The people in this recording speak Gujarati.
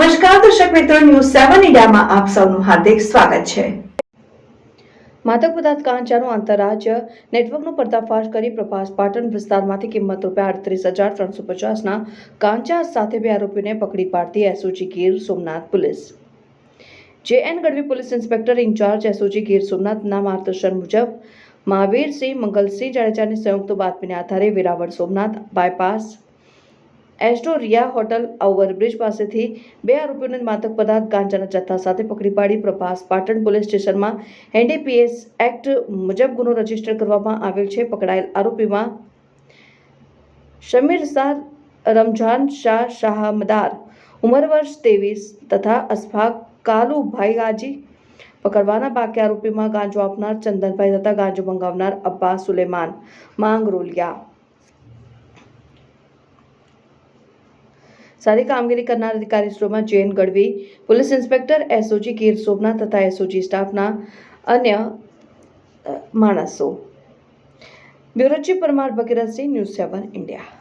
મિત્રો, ન્યૂઝ સેવન ઇન્ડિયામાં આપ સૌનું હાર્દિક સ્વાગત છે. માદક પદાર્થ કાંચાનું આંતરરાજ્ય નેટવર્કનો પર્દાફાશ કરી પ્રભાસ પાટણ વિસ્તારમાંથી કિંમત રૂપિયા અડત્રીસ હજાર ત્રણસો પચાસના કાંચા સાથે બે આરોપીને પકડી પાડતી SOG Gir Somnath police. J N Gadhvi police inspector in-charge SOG Gir સોમનાથના માર્ગદર્શન મુજબ મહાવીરસિંહ, મંગલસિંહ જાડેજાની સંયુક્ત બાતમીને આધારે Veraval Somnath bypass Astoria hotel overbridge પાસેથી બે આરોપીઓને માદક પદાર્થ, ગાંજાના જથ્થા સાથે પકડી પાડી પ્રભાસ પાટણ પોલીસ સ્ટેશનમાં એનડીપીએસ એક્ટ મુજબ ગુનો રજિસ્ટર કરવામાં આવેલ છે. પકડાયેલ આરોપીમાં શમીર શાહ, રમઝાન શાહ શાહમદાર, ઉંમર વર્ષ ત્રેવીસ તથા અસફાક કાલુભાઈ ગાજી પકડવાના બાકી આરોપીમાં ગાંજો આપનાર ચંદનભાઈ તથા ગાંજો મંગાવનાર અબ્બાસ સુલેમાન માંગરોલિયા સારી કામગીરી કરનાર અધિકારીશ્રીઓમાં Jain Gadhvi, police inspector SOG Gir Somnath તથા એસઓજી સ્ટાફના અન્ય માણસો. Bureau chief Parmar Bhagirathsinh, news seven India.